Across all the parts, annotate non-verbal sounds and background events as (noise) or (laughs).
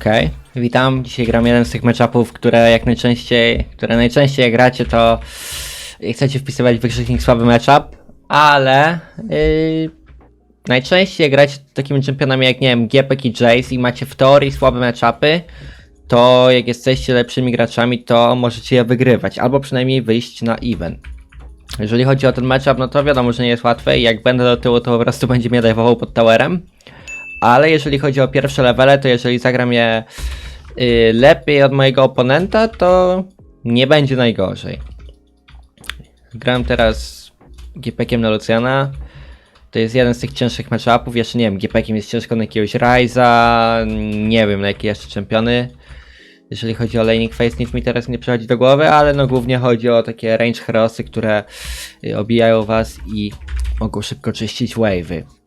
Okej, witam. Dzisiaj gram jeden z tych matchupów, które jak najczęściej, które najczęściej jak gracie, to chcecie wpisywać wykrzyknik słaby matchup, ale yy, najczęściej jak gracie takimi czempionami jak nie wiem, Gepek i Jace i macie w teorii słabe matchupy, to jak jesteście lepszymi graczami, to możecie je wygrywać, albo przynajmniej wyjść na event. Jeżeli chodzi o ten matchup, no to wiadomo, że nie jest łatwe i jak będę do tyłu, to po prostu będzie mnie dajwował pod towerem. Ale jeżeli chodzi o pierwsze levele, to jeżeli zagram je y, lepiej od mojego oponenta, to nie będzie najgorzej. Gram teraz GPkiem na Luciana. To jest jeden z tych cięższych matchupów. Jeszcze nie wiem, GPkiem jest ciężko na jakiegoś Ryza. Nie wiem na jakie jeszcze czempiony. Jeżeli chodzi o laning face, nic mi teraz nie przychodzi do głowy, ale no głównie chodzi o takie range herosy, które y, obijają was i mogą szybko czyścić wave'y.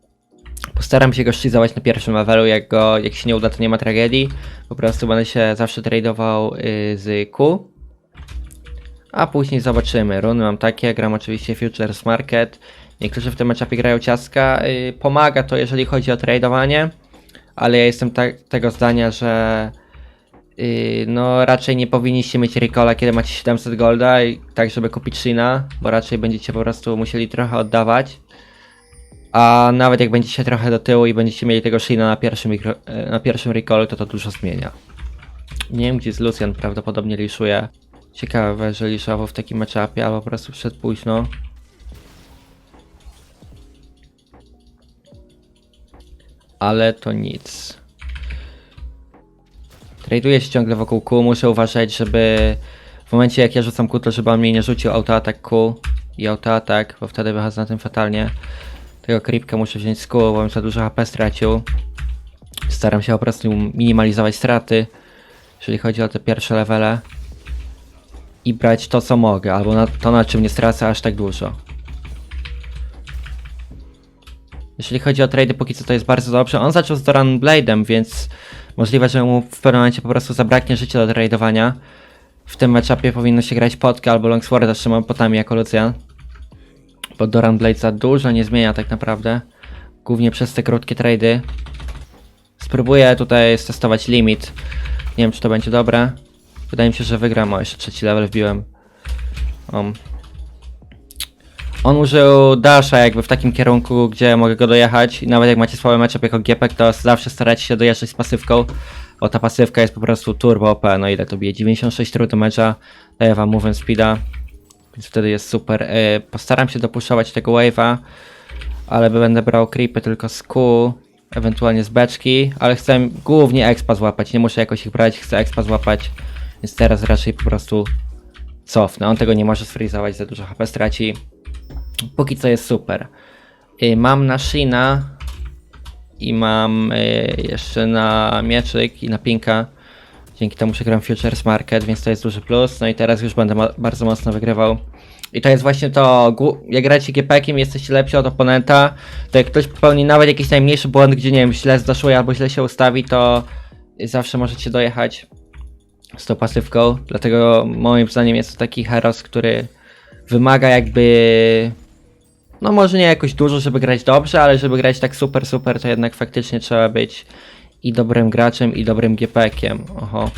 Postaram się go szlizować na pierwszym levelu, jak, go, jak się nie uda to nie ma tragedii. Po prostu będę się zawsze tradował y, z Q. A później zobaczymy. Runy mam takie, gram oczywiście Futures Market. Niektórzy w tym matchupie grają ciastka. Y, pomaga to jeżeli chodzi o tradowanie, ale ja jestem tak, tego zdania, że y, no raczej nie powinniście mieć recola kiedy macie 700 golda, i, tak żeby kupić Shina, bo raczej będziecie po prostu musieli trochę oddawać. A nawet jak będziecie trochę do tyłu i będziecie mieli tego Shina na pierwszym, mikro- e, na pierwszym recallu, to to dużo zmienia. Nie wiem, gdzie jest Lucian, prawdopodobnie liszuje. Ciekawe, że liszował w takim matchupie, albo po prostu przed późno. Ale to nic. Traduję się ciągle wokół Q, muszę uważać, żeby w momencie jak ja rzucam Q, to żeby on mnie nie rzucił autoatak Q i autoatak, bo wtedy wychodzę na tym fatalnie. Tego creepka muszę wziąć z Q, bo bym za dużo HP stracił. Staram się po prostu minimalizować straty, jeżeli chodzi o te pierwsze levele. I brać to co mogę, albo na, to na czym nie stracę aż tak dużo. Jeśli chodzi o trady, póki co to jest bardzo dobrze. On zaczął z Doran Blade'em, więc możliwe, że mu w pewnym momencie po prostu zabraknie życia do tradowania. W tym matchupie powinno się grać potkę albo Longsworda z trzema potami jako Lucian. Bo Doran Blade za dużo nie zmienia tak naprawdę. Głównie przez te krótkie trady. Spróbuję tutaj testować limit. Nie wiem czy to będzie dobre. Wydaje mi się, że wygram. O, jeszcze trzeci level wbiłem. Um. On użył dasha jakby w takim kierunku, gdzie mogę go dojechać i nawet jak macie słaby matchup jako Gepek, to zawsze starajcie się dojeżdżać z pasywką, bo ta pasywka jest po prostu turbo OP, no ile to bije? 96 true do mecza, daje wam movement speeda, więc wtedy jest super. Yy, postaram się dopuszować tego wave'a, ale będę brał creepy tylko z Q, ewentualnie z beczki, ale chcę głównie expa złapać, nie muszę jakoś ich brać, chcę expa złapać, więc teraz raczej po prostu cofnę. On tego nie może sfreezować, za dużo HP straci. Póki co jest super. Y, Mam na Shina i mam y, jeszcze na mieczyk i na pinka. Dzięki temu przegram Futures Market, więc to jest duży plus. No i teraz już będę bardzo mocno wygrywał. I to jest właśnie to, jak gracie GP-kiem, jesteście lepsi od oponenta, to jak ktoś popełni nawet jakiś najmniejszy błąd, gdzie nie wiem, źle zdaszuje albo źle się ustawi, to zawsze możecie dojechać z tą pasywką. Dlatego moim zdaniem jest to taki heros, który wymaga jakby no może nie jakoś dużo, żeby grać dobrze, ale żeby grać tak super, super, to jednak faktycznie trzeba być i dobrym graczem, i dobrym GP-kiem. Oho.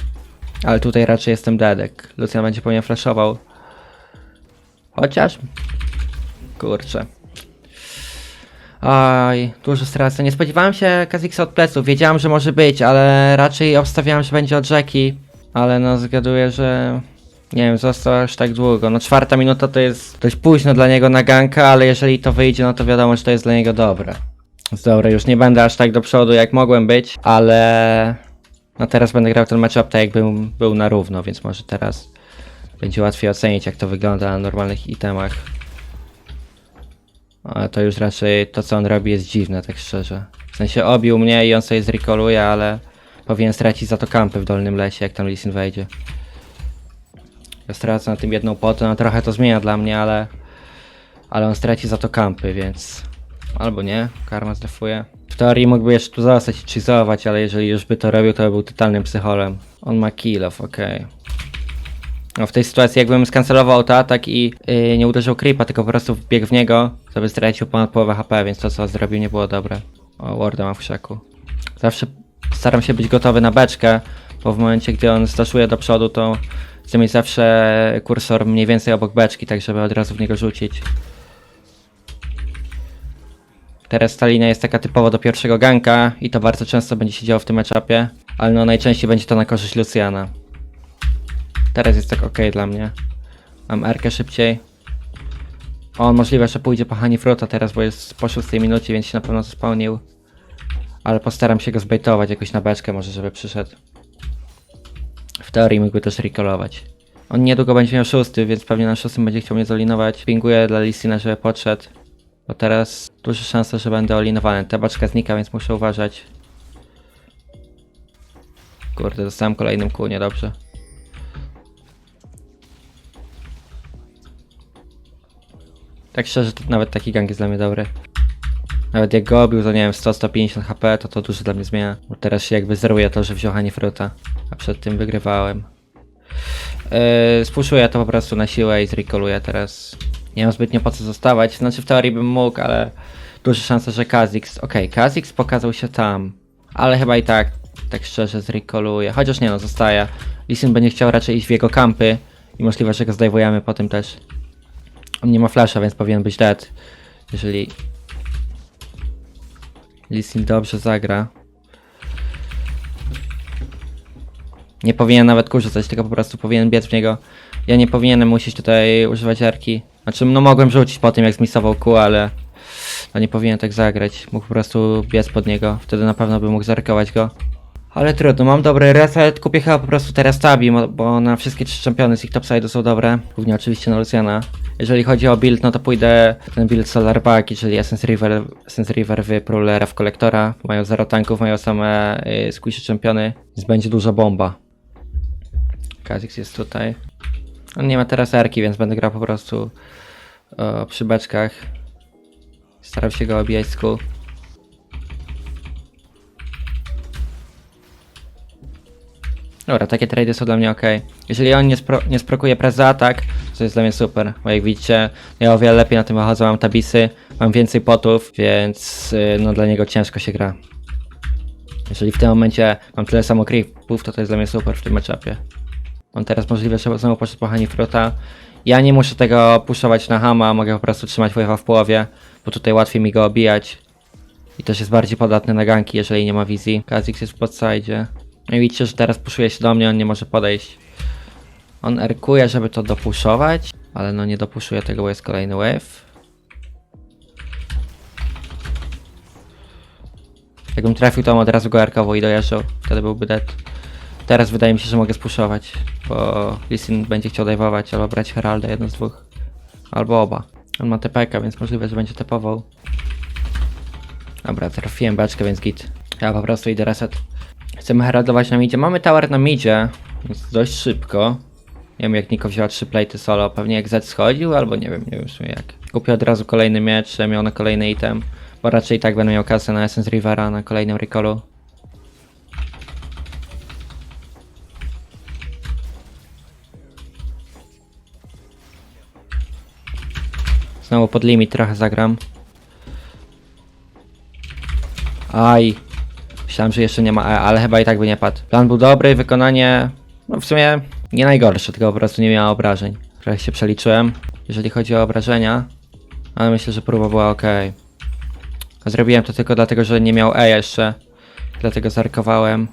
Ale tutaj raczej jestem dedek. Lucian będzie po mnie flashował. Chociaż... Kurczę. Aj, dużo stracę. Nie spodziewałem się Kazixa od pleców. Wiedziałem, że może być, ale raczej obstawiałem, że będzie od rzeki. Ale no, zgaduję, że nie wiem, został aż tak długo. No czwarta minuta to jest dość późno dla niego na ganka, ale jeżeli to wyjdzie, no to wiadomo, że to jest dla niego dobre. Dobra, już nie będę aż tak do przodu jak mogłem być, ale no teraz będę grał ten matchup tak jakbym był na równo, więc może teraz będzie łatwiej ocenić jak to wygląda na normalnych itemach. Ale to już raczej to co on robi jest dziwne, tak szczerze. W sensie obił mnie i on sobie zrekoluje, ale powinien stracić za to kampy w dolnym lesie, jak tam Lee Sin wejdzie. Ja stracę na tym jedną potę, no trochę to zmienia dla mnie, ale... Ale on straci za to kampy, więc... Albo nie, karma zdefuje. W teorii mógłby jeszcze tu zostać i cheezować, ale jeżeli już by to robił, to by był totalnym psycholem. On ma kill off, okej. No w tej sytuacji jakbym skancelował autoatak i yy, nie uderzył creepa, tylko po prostu wbiegł w niego, to by stracił ponad połowę HP, więc to co zrobił nie było dobre. O, warda ma w krzaku. Zawsze Staram się być gotowy na beczkę, bo w momencie, gdy on staszuje do przodu, to chcę mieć zawsze kursor mniej więcej obok beczki, tak żeby od razu w niego rzucić. Teraz ta linia jest taka typowo do pierwszego ganka i to bardzo często będzie się działo w tym etapie, ale no najczęściej będzie to na korzyść Luciana. Teraz jest tak ok dla mnie. Mam Erkę szybciej. On możliwe, że pójdzie po Honey Fruta teraz, bo jest po 6 minucie, więc się na pewno spełnił. Ale postaram się go zbejtować jakoś na beczkę może, żeby przyszedł. W teorii mógłby też recallować. On niedługo będzie miał szósty, więc pewnie na szóstym będzie chciał mnie zolinować. Pinguję dla Lisina, żeby podszedł. Bo teraz duże szanse, że będę olinowany. Ta baczka znika, więc muszę uważać. Kurde, dostałem kolejnym kół, niedobrze. Tak szczerze, to nawet taki gang jest dla mnie dobry. Nawet jak go obił, to nie wiem, 100-150 HP, to to dużo dla mnie zmienia. Bo teraz się jakby zeruje to, że wziął Fruta. A przed tym wygrywałem. Yy, spuszuję to po prostu na siłę i zrecalluję teraz. Nie mam zbytnio po co zostawać. Znaczy w teorii bym mógł, ale duże szanse, że Kha'Zix... Okej, okay, Kha'Zix pokazał się tam. Ale chyba i tak, tak szczerze zrecalluję. Chociaż nie no, zostaje. Lisin będzie chciał raczej iść w jego kampy. I możliwe, że go zdejmujemy po tym też. On nie ma flasha, więc powinien być dead. Jeżeli... Lisin dobrze zagra. Nie powinien nawet korzystać, tylko po prostu powinien biec w niego. Ja nie powinienem musieć tutaj używać arki. Znaczy, no mogłem rzucić po tym, jak zmisował kół, ale... No nie powinien tak zagrać. Mógł po prostu biec pod niego. Wtedy na pewno by mógł zarkować go. Ale trudno, mam dobry reset. Kupię chyba po prostu teraz Tabi, bo na wszystkie trzy czempiony z ich topside'u są dobre. Głównie oczywiście na Luciana. Jeżeli chodzi o build, no to pójdę ten build Solar Bug, czyli Essence River, Essence River w Prowlera w kolektora. Mają zero tanków, mają same y, squishy czempiony, więc będzie duża bomba. Kazix jest tutaj. On nie ma teraz erki, więc będę grał po prostu o, przy beczkach. Starał się go obijać z kół. Dobra, takie trady są dla mnie ok. Jeżeli on nie, spro, nie sprokuje press za atak, to jest dla mnie super, bo jak widzicie, ja o wiele lepiej na tym wychodzę, mam tabisy, mam więcej potów, więc y, no dla niego ciężko się gra. Jeżeli w tym momencie mam tyle samo creepów, to to jest dla mnie super w tym matchupie. On teraz możliwe, znowu poszedł Fruta. Ja nie muszę tego puszować na hama, mogę po prostu trzymać wave'a w połowie, bo tutaj łatwiej mi go obijać. I też jest bardziej podatny na ganki, jeżeli nie ma wizji. Kha'Zix jest w podside. No i widzicie, że teraz puszuje się do mnie, on nie może podejść. On erkuje, żeby to dopuszować, ale no nie dopuszuje tego, bo jest kolejny wave. Jakbym trafił, to on od razu go erkował i dojeżdżał. Wtedy byłby dead. Teraz wydaje mi się, że mogę spuszować, bo Lisin będzie chciał dajwować albo brać Heralda, jedno z dwóch. Albo oba. On ma TPK, więc możliwe, że będzie tepował. Dobra, trafiłem beczkę, więc git. Ja po prostu idę reset. Chcemy heraldować na midzie. Mamy tower na midzie, więc dość szybko. Nie wiem jak Niko wzięła trzy plate solo, pewnie jak Z schodził, albo nie wiem, nie wiem w sumie jak. Kupię od razu kolejny miecz, miał na kolejny item, bo raczej tak będę miał kasę na Essence Rivera na kolejnym recallu. Pod limit trochę zagram. Aj. Myślałem, że jeszcze nie ma E, ale chyba i tak by nie padł. Plan był dobry, wykonanie... No w sumie nie najgorsze, tylko po prostu nie miała obrażeń. Trochę się przeliczyłem, jeżeli chodzi o obrażenia. Ale myślę, że próba była ok. Zrobiłem to tylko dlatego, że nie miał E jeszcze. Dlatego zarkowałem.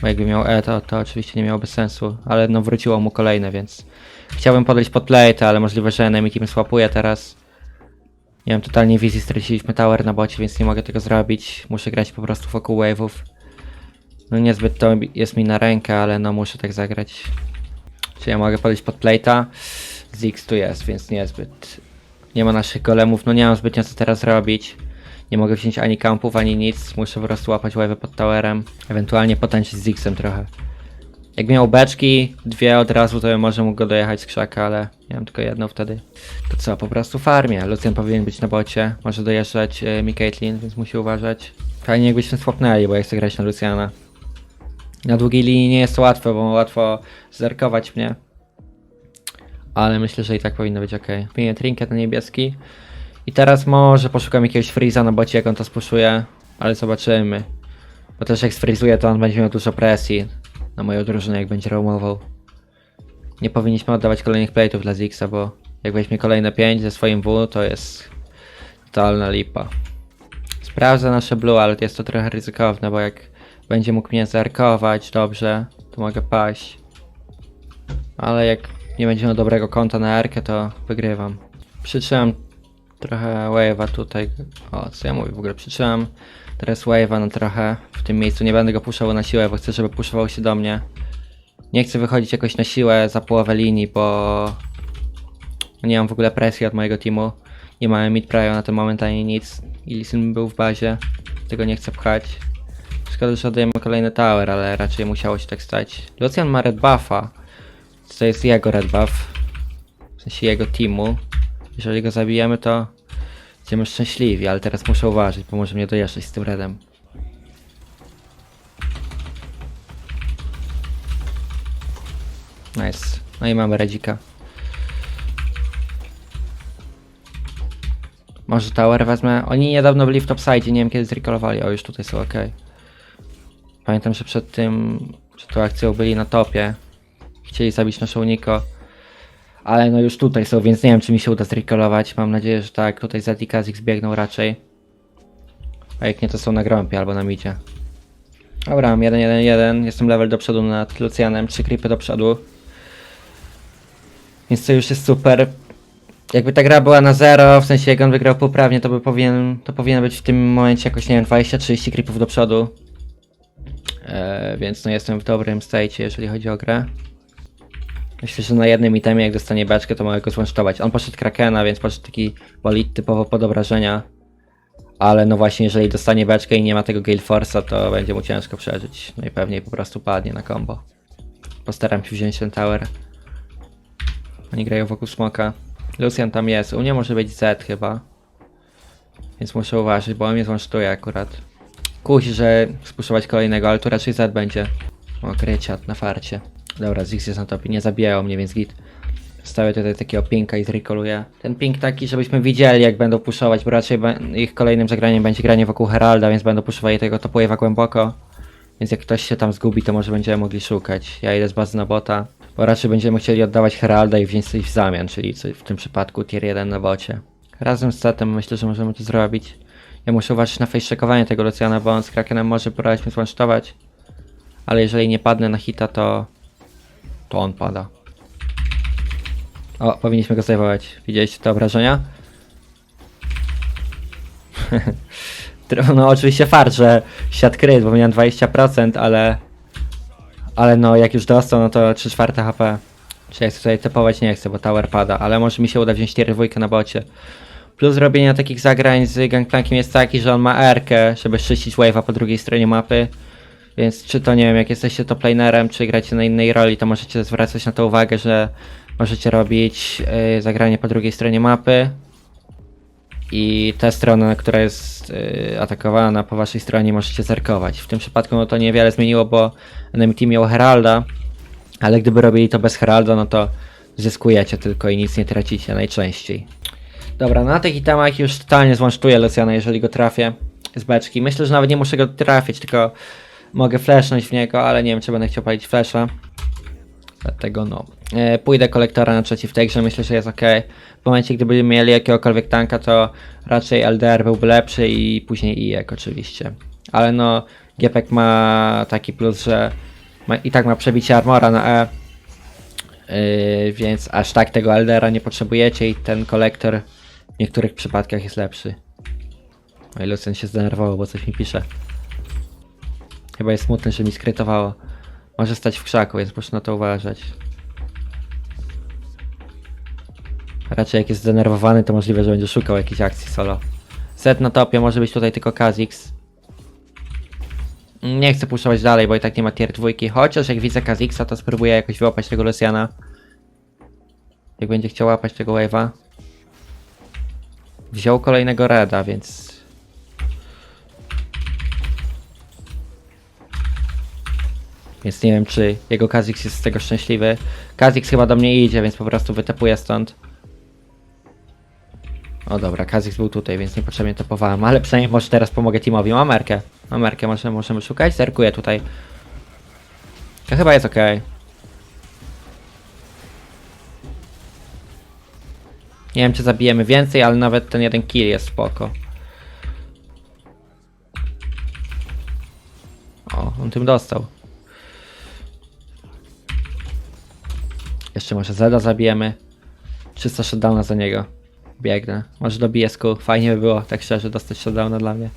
Bo jakby miał E, to, to oczywiście nie miałoby sensu. Ale no wróciło mu kolejne, więc... Chciałbym podejść pod plate, ale możliwe, że enemy team swapuje teraz. Nie wiem, totalnie wizji straciliśmy tower na bocie, więc nie mogę tego zrobić. Muszę grać po prostu wokół wave'ów. No niezbyt to jest mi na rękę, ale no muszę tak zagrać. Czy ja mogę podejść pod plate'a? Zix tu jest, więc niezbyt. Nie ma naszych golemów, no nie mam zbytnio co teraz robić. Nie mogę wziąć ani kampów, ani nic. Muszę po prostu łapać wave'y pod towerem. Ewentualnie potęczyć z Zixem trochę. Jak miał beczki, dwie od razu, to może mógł go dojechać z krzaka, ale miałem tylko jedną wtedy. To co, po prostu farmie. Lucian powinien być na bocie, może dojeżdżać e, mi Caitlyn, więc musi uważać. Fajnie jakbyśmy swapnęli, bo ja chcę grać na Luciana. Na długiej linii nie jest to łatwe, bo łatwo zerkować mnie. Ale myślę, że i tak powinno być ok. Zmienię trinket na niebieski. I teraz może poszukam jakiegoś freeza na bocie, jak on to spuszuje, ale zobaczymy. Bo też jak sfrizuje, to on będzie miał dużo presji na moją drużynę, jak będzie roamował. Nie powinniśmy oddawać kolejnych plate'ów dla Zixa, bo jak weźmie kolejne 5 ze swoim W, to jest totalna lipa. Sprawdzę nasze blue, ale jest to trochę ryzykowne, bo jak będzie mógł mnie zerkować dobrze, to mogę paść. Ale jak nie będzie miał dobrego konta na Erkę, to wygrywam. Przytrzymam trochę wave'a tutaj. O, co ja mówię w ogóle? Przytrzymam teraz wave'a na trochę w tym miejscu. Nie będę go puszczał na siłę, bo chcę, żeby puszował się do mnie. Nie chcę wychodzić jakoś na siłę za połowę linii, bo nie mam w ogóle presji od mojego teamu. Nie mamy mid prio na ten moment ani nic. I Lisin był w bazie. Tego nie chcę pchać. Szkoda, że oddajemy kolejny tower, ale raczej musiało się tak stać. Lucian ma red buffa. To jest jego red buff. W sensie jego teamu. Jeżeli go zabijemy, to będziemy szczęśliwi, ale teraz muszę uważać, bo może mnie dojeżdżać z tym redem. Nice. No i mamy redzika. Może tower wezmę. Oni niedawno byli w topside, nie wiem kiedy zrekolowali. O, już tutaj są ok. Pamiętam, że przed tym, przed tą akcją byli na topie. Chcieli zabić naszą Niko. Ale no już tutaj są, więc nie wiem czy mi się uda zrecallować. Mam nadzieję, że tak. Tutaj Z i Kha'Zix biegną raczej. A jak nie to są na grąpie albo na midzie. Dobra, mam 1-1-1. Jestem level do przodu nad Lucianem. 3 creepy do przodu. Więc to już jest super. Jakby ta gra była na zero, w sensie jak on wygrał poprawnie, to by powinien, to powinien być w tym momencie jakoś, nie wiem, 20-30 creepów do przodu. Eee, więc no jestem w dobrym state, jeżeli chodzi o grę. Myślę, że na jednym itemie jak dostanie beczkę, to mogę go złącztować. On poszedł Krakena, więc poszedł taki bolid typowo pod obrażenia. Ale no właśnie, jeżeli dostanie beczkę i nie ma tego Gale Force'a, to będzie mu ciężko przeżyć. No i pewnie po prostu padnie na combo. Postaram się wziąć ten tower. Oni grają wokół smoka. Lucian tam jest. U mnie może być Z chyba. Więc muszę uważać, bo on mnie złącztuje akurat. Kusi, że spuszować kolejnego, ale tu raczej Z będzie. O, na farcie. Dobra, Ziggs jest na topie, nie zabijają mnie, więc git. Stawię tutaj takiego pinka i zrekoluję. Ten ping taki, żebyśmy widzieli jak będą puszować, bo raczej ich kolejnym zagraniem będzie granie wokół Heralda, więc będą puszowali tego topuewa głęboko. Więc jak ktoś się tam zgubi, to może będziemy mogli szukać. Ja idę z bazy na bota, bo raczej będziemy chcieli oddawać Heralda i wziąć coś w zamian, czyli w tym przypadku tier 1 na bocie. Razem z setem myślę, że możemy to zrobić. Ja muszę uważać na face checkowanie tego Luciana, bo on z Krakenem może próbować mnie złącztować. Ale jeżeli nie padnę na hita, to... To on pada. O, powinniśmy go zdejmować. Widzieliście te obrażenia? (laughs) No oczywiście fart, że siat kryt, bo miałem 20%, ale... Ale no, jak już dostał, no to 3 czwarte HP. Czy ja chcę tutaj typować? Nie chcę, bo tower pada, ale może mi się uda wziąć tier 2 na bocie. Plus robienia takich zagrań z Gangplankiem jest taki, że on ma R-kę, żeby czyścić wave'a po drugiej stronie mapy. Więc czy to nie wiem, jak jesteście top lanerem, czy gracie na innej roli, to możecie zwracać na to uwagę, że możecie robić y, zagranie po drugiej stronie mapy. I tę stronę, która jest y, atakowana po waszej stronie, możecie zerkować. W tym przypadku no to niewiele zmieniło, bo enemy team miał Heralda, ale gdyby robili to bez Heralda, no to zyskujecie tylko i nic nie tracicie najczęściej. Dobra, na tych itemach już totalnie złącztuję Luciana, jeżeli go trafię z beczki. Myślę, że nawet nie muszę go trafić, tylko mogę flashnąć w niego, ale nie wiem, czy będę chciał palić flasha. Dlatego no. E, pójdę kolektora na trzeci w tej grze, myślę, że jest ok. W momencie, gdyby mieli jakiegokolwiek tanka, to raczej LDR byłby lepszy i później IEK oczywiście. Ale no, Gepek ma taki plus, że ma, i tak ma przebicie armora na E. Yy, więc aż tak tego LDR-a nie potrzebujecie i ten kolektor w niektórych przypadkach jest lepszy. Oj, Lucen się zdenerwował, bo coś mi pisze. Chyba jest smutny, że mi skrytowało. Może stać w krzaku, więc muszę na to uważać. Raczej jak jest zdenerwowany, to możliwe, że będzie szukał jakiejś akcji solo. Set na topie może być tutaj tylko Kha'Zix. Nie chcę puszować dalej, bo i tak nie ma tier dwójki. Chociaż jak widzę Kazixa, to spróbuję jakoś wyłapać tego Luciana. Jak będzie chciał łapać tego wave'a. Wziął kolejnego Reda, więc... Więc nie wiem, czy jego Kazix jest z tego szczęśliwy. Kazix chyba do mnie idzie, więc po prostu wytepuję stąd. O dobra, Kazix był tutaj, więc niepotrzebnie topowałem, ale przynajmniej może teraz pomogę teamowi. Mam Merkę. Amerkę możemy, możemy szukać. Zerkuję tutaj. To chyba jest okej. Nie wiem, czy zabijemy więcej, ale nawet ten jeden kill jest spoko. O, on tym dostał. Jeszcze może Zeda zabijemy. 300 shutdowna za niego. Biegnę. Może do BSku. Fajnie by było, tak szczerze, dostać shutdowna dla mnie.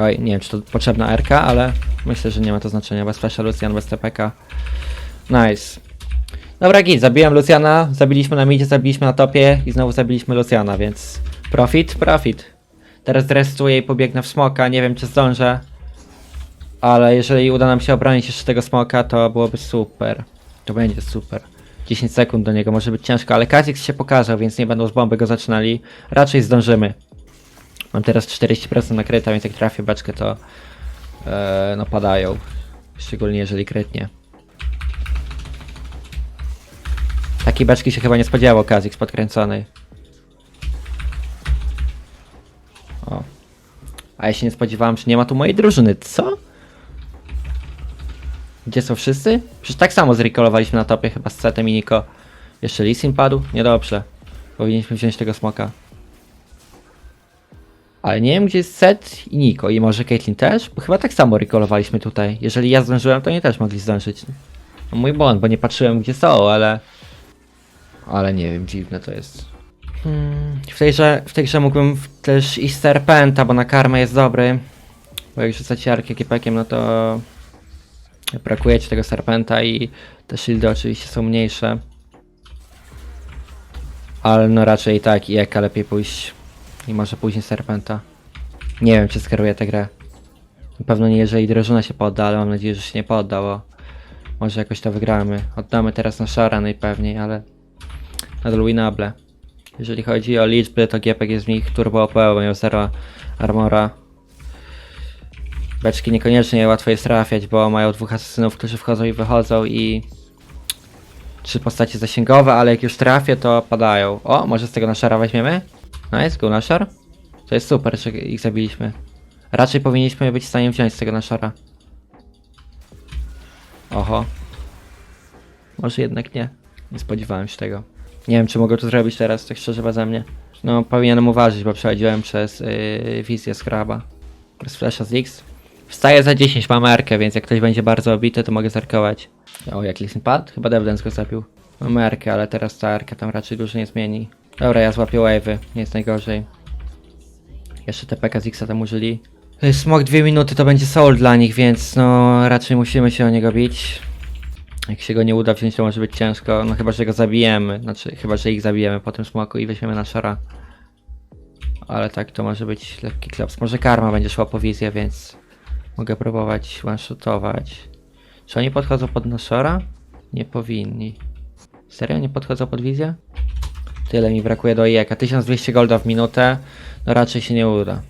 Oj, nie wiem, czy to potrzebna RK, ale myślę, że nie ma to znaczenia. Bez flasha Lucian, bez TPK. Nice. Dobra, git, zabiłem Luciana, zabiliśmy na midzie, zabiliśmy na topie i znowu zabiliśmy Luciana, więc profit, profit. Teraz drestuję i pobiegnę w smoka, nie wiem czy zdążę. Ale jeżeli uda nam się obronić jeszcze tego smoka, to byłoby super. To będzie super. 10 sekund do niego może być ciężko, ale Kazix się pokazał, więc nie będą z bomby go zaczynali. Raczej zdążymy. Mam teraz 40% nakryta, więc jak trafię beczkę, to e, no padają. Szczególnie jeżeli krytnie. Takiej beczki się chyba nie spodziewał Kazix podkręconej. O. A ja się nie spodziewałem, że nie ma tu mojej drużyny. Co? Gdzie są wszyscy? Przecież tak samo zrekolowaliśmy na topie chyba z Setem i Niko. Jeszcze Lisin padł? Niedobrze. Powinniśmy wziąć tego smoka. Ale nie wiem gdzie jest Set i Niko. I może Caitlyn też? Bo chyba tak samo rekolowaliśmy tutaj. Jeżeli ja zdążyłem, to oni też mogli zdążyć. No mój błąd, bo nie patrzyłem gdzie są, ale... Ale nie wiem, dziwne to jest. Hmm, w, tej grze, w tej grze mógłbym też iść Serpenta, bo na karmę jest dobry. Bo jak rzucać jarkiem kipekiem, no to brakuje tego Serpenta i te shieldy oczywiście są mniejsze. Ale no raczej i tak i Eka lepiej pójść i może później Serpenta. Nie wiem czy skieruję tę grę. Na pewno nie jeżeli drużyna się podda, ale mam nadzieję, że się nie podda, bo może jakoś to wygramy. Oddamy teraz na Shara najpewniej, ale nadal winable. Jeżeli chodzi o liczby, to Giepek jest w nich turbo OP, bo miał 0 armora. Beczki niekoniecznie łatwo jest trafiać, bo mają dwóch asesynów, którzy wchodzą i wychodzą i trzy postacie zasięgowe, ale jak już trafię, to padają. O, może z tego naszara weźmiemy? Nice, go naszar. To jest super, że ich zabiliśmy. Raczej powinniśmy być w stanie wziąć z tego naszara. Oho. Może jednak nie. Nie spodziewałem się tego. Nie wiem, czy mogę to zrobić teraz, tak szczerze beze mnie. No, powinienem uważać, bo przechodziłem przez yy, wizję skraba. Bez flasha z X. Wstaję za 10, mam erkę, więc jak ktoś będzie bardzo obity, to mogę zerkować. O, jak listen pad? Chyba Devdens go zabił. Mam erkę, ale teraz ta erka tam raczej dużo nie zmieni. Dobra, ja złapię wave'y, nie jest najgorzej. Jeszcze TPK z Xa tam użyli. Y, Smok dwie minuty to będzie soul dla nich, więc no raczej musimy się o niego bić. Jak się go nie uda wziąć, to może być ciężko. No chyba, że go zabijemy. Znaczy, chyba, że ich zabijemy po tym smoku i weźmiemy na szara. Ale tak, to może być lekki klaps. Może karma będzie szła po wizję, więc mogę próbować one-shotować. Czy oni podchodzą pod naszora? Nie powinni. Serio? Nie podchodzą pod wizję? Tyle mi brakuje do IEK. 1200 golda w minutę. No raczej się nie uda.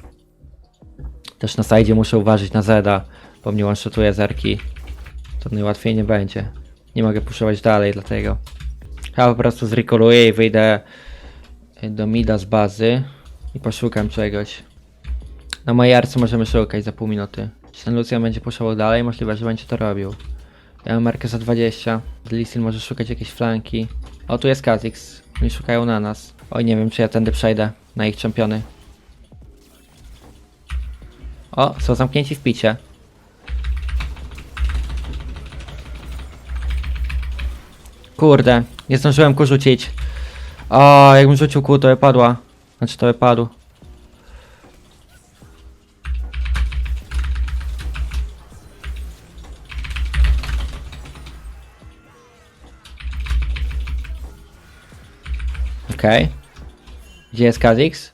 Też na sajdzie muszę uważać na Zeda, bo mnie one-shotuje zerki. To najłatwiej nie będzie. Nie mogę puszować dalej, dlatego. Ja po prostu zrekoluję i wyjdę y, do mida z bazy i poszukam czegoś. Na mojej arce możemy szukać za pół minuty. Czy ten Lucian będzie puszował dalej? Możliwe, że będzie to robił. Ja mam markę za 20. Lisin może szukać jakieś flanki. O, tu jest Kha'Zix. Oni szukają na nas. Oj, nie wiem, czy ja tędy przejdę na ich czempiony. O, są zamknięci w picie. Kurde, nie zdążyłem ku rzucić. O, jakbym rzucił kół, to by padła. Znaczy, to by padł. Okej. Gdzie jest Kha'Zix?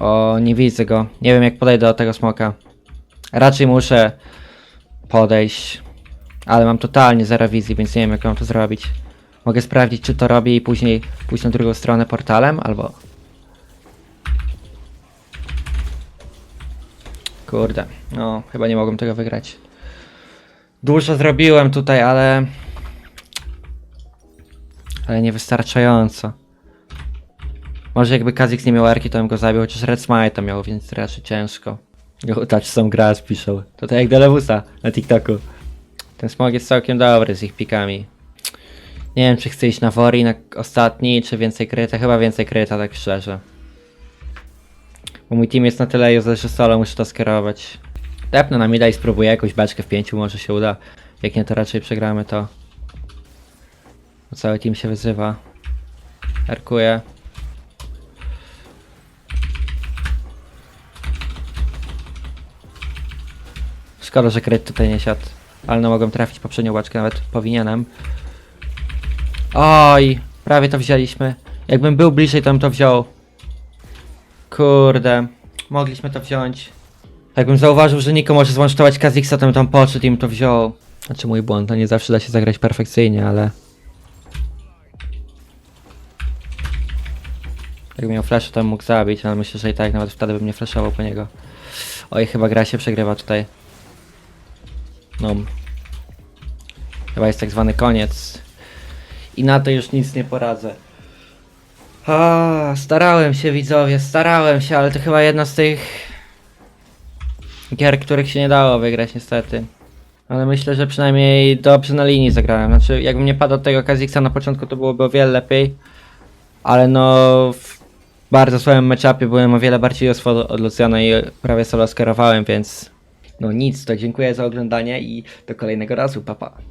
O, nie widzę go. Nie wiem jak podejdę do tego smoka. Raczej muszę podejść. Ale mam totalnie zero wizji, więc nie wiem jak mam to zrobić. Mogę sprawdzić czy to robię i później pójść na drugą stronę portalem, albo... Kurde, no chyba nie mogłem tego wygrać. Dużo zrobiłem tutaj, ale... Ale niewystarczająco. Może jakby Kazix nie miał arki, to bym go zabił, chociaż Red Smite miał, więc raczej ciężko. Touch są grass piszą. To tak jak Delewusa na TikToku. Ten smog jest całkiem dobry z ich pikami. Nie wiem, czy chcę iść na Wori na ostatni, czy więcej kryta. Chyba więcej kryta, tak szczerze. Bo mój team jest na tyle useless, że solo muszę to skierować. Tepnę na mida i spróbuję jakąś beczkę w pięciu, może się uda. Jak nie, to raczej przegramy to. Bo cały team się wyzywa. Erkuję. Szkoda, że kryt tutaj nie siadł. Ale no mogłem trafić poprzednią łaczkę, nawet powinienem. Oj, prawie to wzięliśmy. Jakbym był bliżej, to bym to wziął. Kurde, mogliśmy to wziąć. Jakbym zauważył, że Niko może złącztować Kazixa, to bym tam podszedł i bym to wziął. Znaczy mój błąd, no nie zawsze da się zagrać perfekcyjnie, ale... Jakbym miał flash, to bym mógł zabić, ale myślę, że i tak nawet wtedy bym nie flashował po niego. Oj, chyba gra się przegrywa tutaj. No. Chyba jest tak zwany koniec. I na to już nic nie poradzę. A, starałem się widzowie, starałem się, ale to chyba jedna z tych gier, których się nie dało wygrać niestety. Ale myślę, że przynajmniej dobrze na linii zagrałem. Znaczy, jakbym nie padł od tego Kazixa na początku, to byłoby o wiele lepiej. Ale no, w bardzo słabym matchupie byłem o wiele bardziej oswo od Luciana i prawie solo skierowałem, więc no nic, to dziękuję za oglądanie i do kolejnego razu, papa. Pa.